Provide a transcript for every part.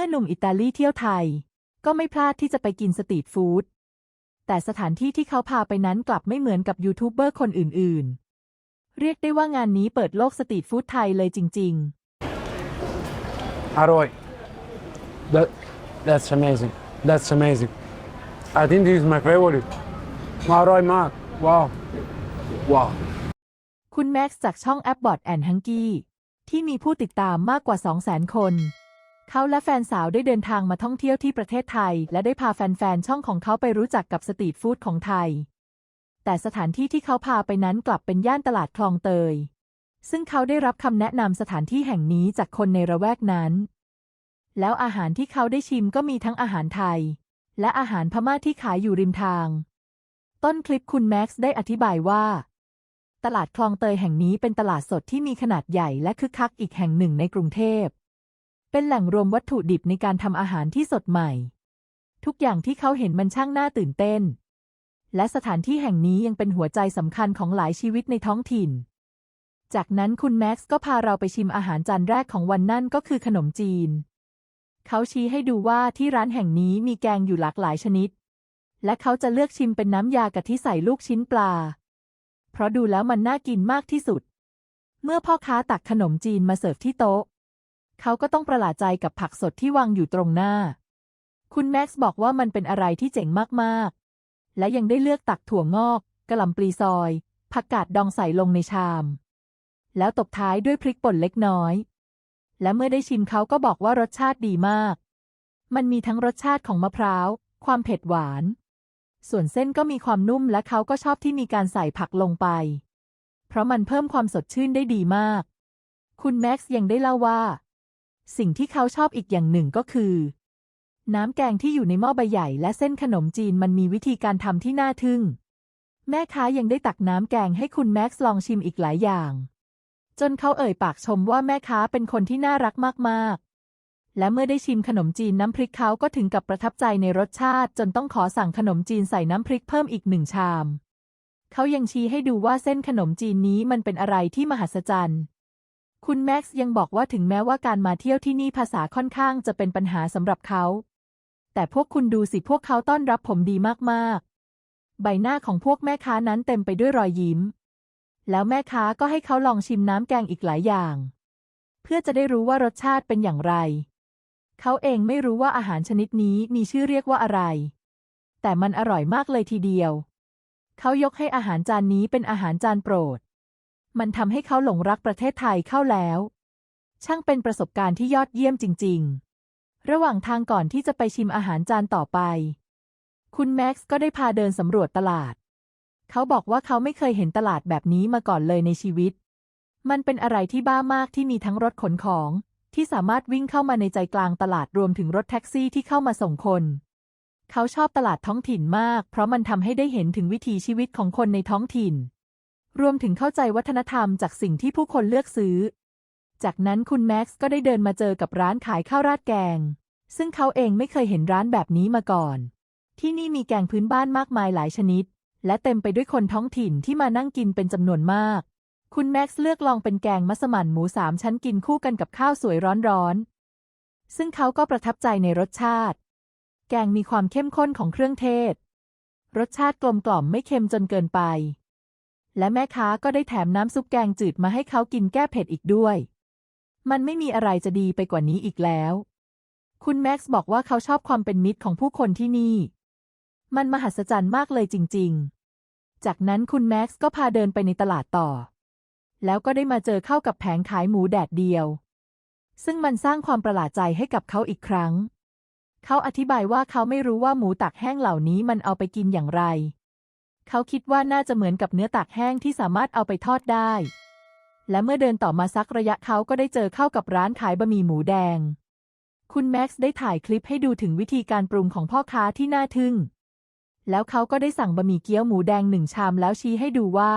มื่อหนุ่มอิตาลีเที่ยวไทย ก็ไม่พลาดที่จะไปกินสตรีทฟู้ด แต่สถานที่ที่เขาพาไปนั้นกลับไม่เหมือนกับยูทูบเบอร์คนอื่นๆ เรียกได้ว่างานนี้เปิดโลกสตรีทฟู้ดไทยเลยจริงๆ Aroy. That that's amazing. That's amazing. I think this is my favorite. Aroy Mark. Wow. Wow. คุณแม็กซ์จากช่องแอปบอ t แอนฮังกี้ที่มีผู้ติดตามมากกว่า 200,000 คน เขาและแฟนสาวได้เดินทางมาท่องเที่ยวที่ประเทศไทย และได้พาแฟนๆ ช่องของเขาไปรู้จักกับสตรีทฟู้ดของไทย แต่สถานที่ที่เขาพาไปนั้นกลับเป็นย่านตลาดคลองเตย ซึ่งเขาได้รับคำแนะนำสถานที่แห่งนี้จากคนในระแวกนั้น แล้วอาหารที่เขาได้ชิมก็มีทั้งอาหารไทย และอาหารพม่าที่ขายอยู่ริมทาง ต้นคลิปคุณแม็กซ์ได้อธิบายว่า ตลาดคลองเตยแห่งนี้เป็นตลาดสดที่มีขนาดใหญ่และคึกคักอีกแห่งหนึ่งในกรุงเทพ เป็นแหล่งรวมวัตถุดิบในการทำอาหารที่สดใหม่ ทุกอย่างที่เขาเห็นมันช่างน่าตื่นเต้น และสถานที่แห่งนี้ยังเป็นหัวใจสำคัญของหลายชีวิตในท้องถิ่น จากนั้นคุณแม็กซ์ก็พาเราไปชิมอาหารจานแรกของวันนั่นก็คือขนมจีน เขาชี้ให้ดูว่าที่ร้านแห่งนี้มีแกงอยู่หลากหลายชนิด และเขาจะเลือกชิมเป็นน้ำยากะทิใส่ลูกชิ้นปลา เพราะดูแล้วมันน่ากินมากที่สุด เมื่อพ่อค้าตักขนมจีนมาเสิร์ฟที่โต๊ะ เขาก็ต้องประหลาดใจกับผักสดที่วางอยู่ตรงหน้า คุณแม็กซ์บอกว่ามันเป็นอะไรที่เจ๋งมากๆ และยังได้เลือกตักถั่วงอกกระหล่ำปลีซอย ผักกาดดองใส่ลงในชาม แล้วตบท้ายด้วยพริกป่นเล็กน้อย และเมื่อได้ชิมเขาก็บอกว่ารสชาติดีมาก มันมีทั้งรสชาติของมะพร้าว ความเผ็ดหวาน ส่วนเส้นก็มีความนุ่มและเขาก็ชอบที่มีการใส่ผักลงไป เพราะมันเพิ่มความสดชื่นได้ดีมาก คุณแม็กซ์ยังได้เล่าว่า สิ่งที่เขาชอบอีกอย่างหนึ่งก็คือ น้ำแกงที่อยู่ในหม้อใบใหญ่และเส้นขนมจีนมันมีวิธีการทำที่น่าทึ่ง แม่ค้ายังได้ตักน้ำแกงให้คุณแม็กซ์ลองชิมอีกหลายอย่าง จนเขาเอ่ยปากชมว่าแม่ค้าเป็นคนที่น่ารักมากๆ และเมื่อได้ชิมขนมจีนน้ำพริกเขาก็ถึงกับประทับใจในรสชาติจนต้องขอสั่งขนมจีนใส่น้ำพริกเพิ่มอีกหนึ่งชาม เขายังชี้ให้ดูว่าเส้นขนมจีนนี้มันเป็นอะไรที่มหัศจรรย์ คุณแม็กซ์ยังบอกว่าถึงแม้ว่าการมาเที่ยวที่นี่ภาษาค่อนข้างจะเป็นปัญหาสำหรับเขา แต่พวกคุณดูสิพวกเขาต้อนรับผมดีมากๆ ใบหน้าของพวกแม่ค้านั้นเต็มไปด้วยรอยยิ้ม แล้วแม่ค้าก็ให้เขาลองชิมน้ำแกงอีกหลายอย่าง เพื่อจะได้รู้ว่ารสชาติเป็นอย่างไร เขาเองไม่รู้ว่าอาหารชนิดนี้มีชื่อเรียกว่าอะไร แต่มันอร่อยมากเลยทีเดียว เขายกให้อาหารจานนี้เป็นอาหารจานโปรด มันทำให้เขาหลงรักประเทศไทยเข้าแล้ว ช่างเป็นประสบการณ์ที่ยอดเยี่ยมจริง ๆ ระหว่างทางก่อนที่จะไปชิมอาหารจานต่อไป คุณแม็กซ์ก็ได้พาเดินสำรวจตลาด เขาบอกว่าเขาไม่เคยเห็นตลาดแบบนี้มาก่อนเลยในชีวิต มันเป็นอะไรที่บ้ามากที่มีทั้งรถขนของ ที่สามารถวิ่งเข้ามาในใจกลางตลาดรวมถึงรถแท็กซี่ที่เข้ามาส่งคนเขาชอบตลาดท้องถิ่นมาก เพราะมันทำให้ได้เห็นถึงวิถีชีวิตของคนในท้องถิ่น รวมถึงเข้าใจวัฒนธรรมจากสิ่งที่ผู้คนเลือกซื้อ จากนั้นคุณแม็กซ์ก็ได้เดินมาเจอกับร้านขายข้าวราดแกง ซึ่งเขาเองไม่เคยเห็นร้านแบบนี้มาก่อน ที่นี่มีแกงพื้นบ้านมากมายหลายชนิด และเต็มไปด้วยคนท้องถิ่นที่มานั่งกินเป็นจำนวนมาก คุณแม็กซ์เลือกลองเป็นแกงมัสมั่นหมูสามชั้นกินคู่กันกับข้าวสวยร้อนๆ ซึ่งเขาก็ประทับใจในรสชาติ แกงมีความเข้มข้นของเครื่องเทศ รสชาติกลมกล่อมไม่เค็มจนเกินไป และแม่ค้าก็ได้แถมน้ำซุปแกงจืดมาให้เขากินแก้เผ็ดอีกด้วย มันไม่มีอะไรจะดีไปกว่านี้อีกแล้ว คุณแม็กซ์บอกว่าเขาชอบความเป็นมิตรของผู้คนที่นี่ มันมหัศจรรย์มากเลยจริง ๆ จากนั้นคุณแม็กซ์ก็พาเดินไปในตลาดต่อ แล้วก็ได้มาเจอเข้ากับแผงขายหมูแดดเดียว ซึ่งมันสร้างความประหลาดใจให้กับเขาอีกครั้ง เขาอธิบายว่าเขาไม่รู้ว่าหมูตากแห้งเหล่านี้มันเอาไปกินอย่างไร เขาคิดว่าน่าจะเหมือนกับเนื้อตากแห้งที่สามารถเอาไปทอดได้ และเมื่อเดินต่อมาสักระยะเขาก็ได้เจอเข้ากับร้านขายบะหมี่หมูแดง คุณแม็กซ์ได้ถ่ายคลิปให้ดูถึงวิธีการปรุงของพ่อค้าที่น่าทึ่ง แล้วเขาก็ได้สั่งบะหมี่เกี๊ยวหมูแดงหนึ่งชามแล้วชี้ให้ดูว่า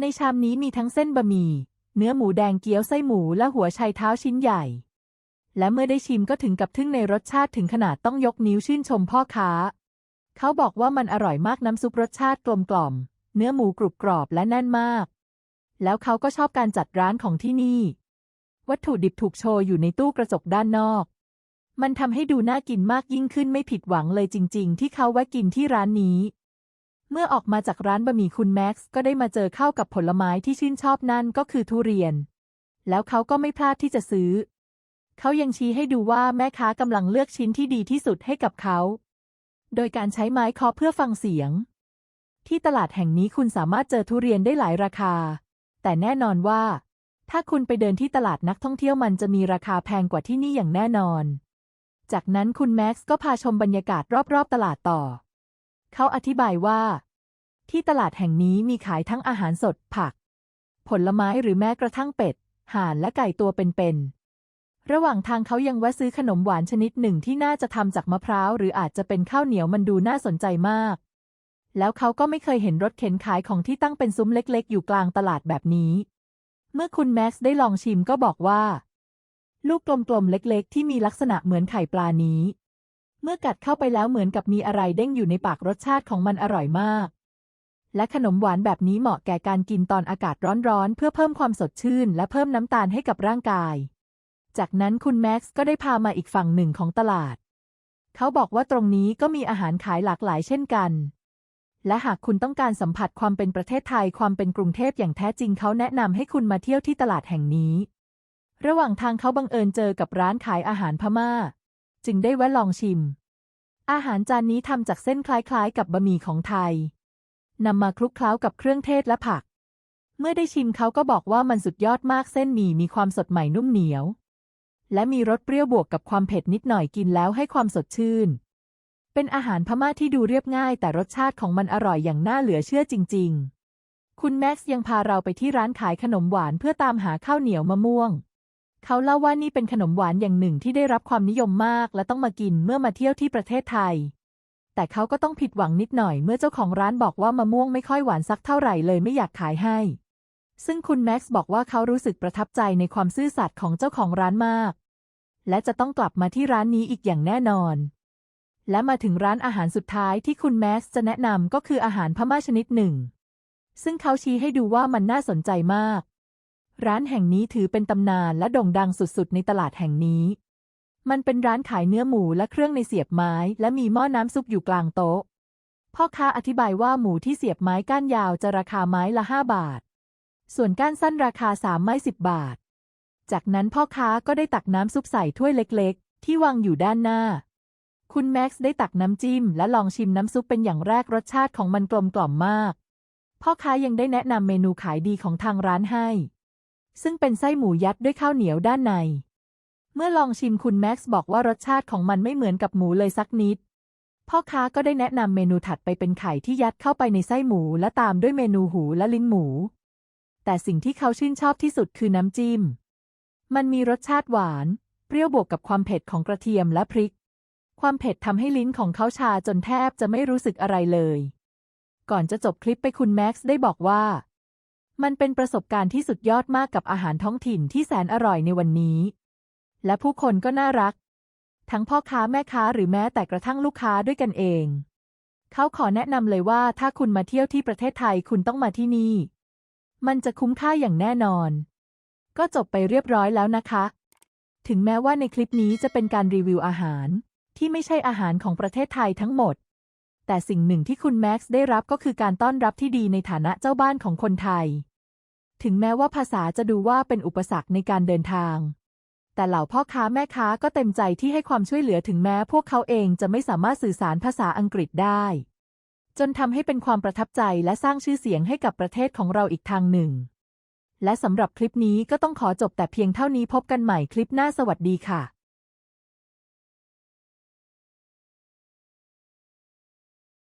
ในชามนี้มีทั้งเส้นบะหมี่เนื้อหมูแดงเกี๊ยวไส้หมูและหัวไชเท้าชิ้นใหญ่ และเมื่อได้ชิมก็ถึงกับทึ่งในรสชาติถึงขนาดต้องยกนิ้วชื่นชมพ่อค้า เขาบอกว่ามันอร่อยมากน้ำซุปรสชาติกลมกล่อม เนื้อหมูกรุบกรอบและแน่นมาก แล้วเขาก็ชอบการจัดร้านของที่นี่ วัตถุดิบถูกโชว์อยู่ในตู้กระจกด้านนอก มันทำให้ดูน่ากินมากยิ่งขึ้นไม่ผิดหวังเลยจริง ๆ ที่เขาแวะกินที่ร้านนี้ เมื่อออกมาจากร้านบะหมี่คุณแม็กซ์ก็ได้มาเจอเข้ากับผลไม้ที่ชื่นชอบนั่นก็คือทุเรียน แล้วเขาก็ไม่พลาดที่จะซื้อ เขายังชี้ให้ดูว่าแม่ค้ากำลังเลือกชิ้นที่ดีที่สุดให้กับเขา โดยการใช้ไม้เคาะเพื่อฟังเสียง ที่ตลาดแห่งนี้คุณสามารถเจอทุเรียนได้หลายราคา แต่แน่นอนว่า ถ้าคุณไปเดินที่ตลาดนักท่องเที่ยวมันจะมีราคาแพงกว่าที่นี่อย่างแน่นอน จากนั้นคุณแม็กซ์ก็พาชมบรรยากาศรอบๆตลาดต่อ เขาอธิบายว่า ที่ตลาดแห่งนี้มีขายทั้งอาหารสด ผัก ผลไม้หรือแม้กระทั่งเป็ด ห่านและไก่ตัวเป็นๆ ระหว่างทางเขายังแวะซื้อขนมหวานชนิดหนึ่งที่น่าจะทำจากมะพร้าว หรืออาจจะเป็นข้าวเหนียวมันดูน่าสนใจมาก แล้วเขาก็ไม่เคยเห็นรถเข็นขายของที่ตั้งเป็นซุ้มเล็ก ๆ อยู่กลางตลาดแบบนี้ เมื่อคุณแม็กซ์ได้ลองชิมก็บอกว่า ลูกกลมๆเล็ก ๆ ที่มีลักษณะเหมือนไข่ปลานี้ เมื่อกัดเข้าไปแล้วเหมือนกับมีอะไรเด้งอยู่ในปากรสชาติของมันอร่อยมาก และขนมหวานแบบนี้เหมาะแก่การกินตอนอากาศร้อนๆเพื่อเพิ่มความสดชื่น และเพิ่มน้ำตาลให้กับร่างกาย จากนั้นคุณแม็กซ์ก็ได้พามาอีกฝั่งหนึ่งของตลาด เขาบอกว่าตรงนี้ก็มีอาหารขายหลากหลายเช่นกัน และหากคุณต้องการสัมผัสความเป็นประเทศไทยความเป็นกรุงเทพอย่างแท้จริงเขาแนะนำให้คุณมาเที่ยวที่ตลาดแห่งนี้ ระหว่างทางเขาบังเอิญเจอกับร้านขายอาหารพม่า จึงได้แวะลองชิม อาหารจานนี้ทำจากเส้นคล้ายๆ กับบะหมี่ของไทยนำมาคลุกเคล้ากับเครื่องเทศและผัก เมื่อได้ชิมเขาก็บอกว่ามันสุดยอดมากเส้นหมี่มีความสดใหม่นุ่มเหนียว และมีรสเปรี้ยวบวกกับความเผ็ดนิดหน่อยกินแล้วให้ความสดชื่น เป็นอาหารพม่าที่ดูเรียบง่าย แต่รสชาติของมันอร่อยอย่างน่าเหลือเชื่อจริง ๆ คุณแม็กซ์ยังพาเราไปที่ร้านขายขนมหวานเพื่อตามหาข้าวเหนียวมะม่วง เขาเล่าว่านี่เป็นขนมหวานอย่างหนึ่งที่ได้รับความนิยมมาก และต้องมากินเมื่อมาเที่ยวที่ประเทศไทย แต่เขาก็ต้องผิดหวังนิดหน่อยเมื่อเจ้าของร้านบอกว่ามะม่วงไม่ค่อยหวานสักเท่าไหร่เลยไม่อยากขายให้ซึ่งคุณแม็กซ์บอกว่าเขารู้สึกประทับใจในความซื่อสัตย์ของเจ้าของร้านมาก และจะต้องกลับมาที่ร้านนี้อีกอย่างแน่นอน และมาถึงร้านอาหารสุดท้ายที่คุณแม็กซ์จะแนะนำก็คืออาหารพม่าชนิดหนึ่ง ซึ่งเขาชี้ให้ดูว่ามันน่าสนใจมาก ร้านแห่งนี้ถือเป็นตำนานและโด่งดังสุดๆ ในตลาดแห่งนี้ มันเป็นร้านขายเนื้อหมูและเครื่องในเสียบไม้ และมีหม้อน้ำซุปอยู่กลางโต๊ะ พ่อค้าอธิบายว่าหมูที่เสียบไม้ก้านยาวจะราคาไม้ละห้าบาท ส่วนก้านสั้นราคาสามไม้สิบบาท จากนั้นพ่อค้าก็ได้ตักน้ำซุปใส่ถ้วยเล็กๆ ที่วางอยู่ด้านหน้า คุณแม็กซ์ได้ตักน้ำจิ้ม และลองชิมน้ำซุปเป็นอย่างแรกรสชาติของมันกลมกล่อมมาก พ่อค้ายังได้แนะนำเมนูขายดีของทางร้านให้ ซึ่งเป็นไส้หมูยัดด้วยข้าวเหนียวด้านใน เมื่อลองชิมคุณแม็กซ์บอกว่ารสชาติของมันไม่เหมือนกับหมูเลยสักนิด พ่อค้าก็ได้แนะนำเมนูถัดไปเป็นไข่ที่ยัดเข้าไปในไส้หมู และตามด้วยเมนูหูและลิ้นหมู แต่สิ่งที่เขาชื่นชอบที่สุดคือน้ำจิ้ม มันมีรสชาติหวาน เปรี้ยวบวกกับความเผ็ดของกระเทียมและพริก ความเผ็ดทำให้ลิ้นของเขาชาจนแทบจะไม่รู้สึกอะไรเลย ก่อนจะจบคลิปไปคุณแม็กซ์ได้บอกว่า มันเป็นประสบการณ์ที่สุดยอดมากกับอาหารท้องถิ่นที่แสนอร่อยในวันนี้ และผู้คนก็น่ารัก ทั้งพ่อค้าแม่ค้าหรือแม้แต่กระทั่งลูกค้าด้วยกันเอง เขาขอแนะนำเลยว่าถ้าคุณมาเที่ยวที่ประเทศไทยคุณต้องมาที่นี่ มันจะคุ้มค่าอย่างแน่นอน ก็จบไปเรียบร้อยแล้วนะคะ ถึงแม้ว่าในคลิปนี้จะเป็นการรีวิวอาหาร ที่ไม่ใช่อาหารของประเทศไทยทั้งหมด แต่สิ่งหนึ่งที่คุณแม็กซ์ได้รับก็คือการต้อนรับที่ดีในฐานะเจ้าบ้านของคนไทย ถึงแม้ว่าภาษาจะดูว่าเป็นอุปสรรคในการเดินทาง แต่เหล่าพ่อค้าแม่ค้าก็เต็มใจที่ให้ความช่วยเหลือถึงแม้พวกเขาเองจะไม่สามารถสื่อสารภาษาอังกฤษได้จนทำให้เป็นความประทับใจและสร้างชื่อเสียงให้กับประเทศของเราอีกทางหนึ่ง และสำหรับคลิปนี้ก็ต้องขอจบแต่เพียงเท่านี้พบกันใหม่คลิปหน้าสวัสดีค่ะ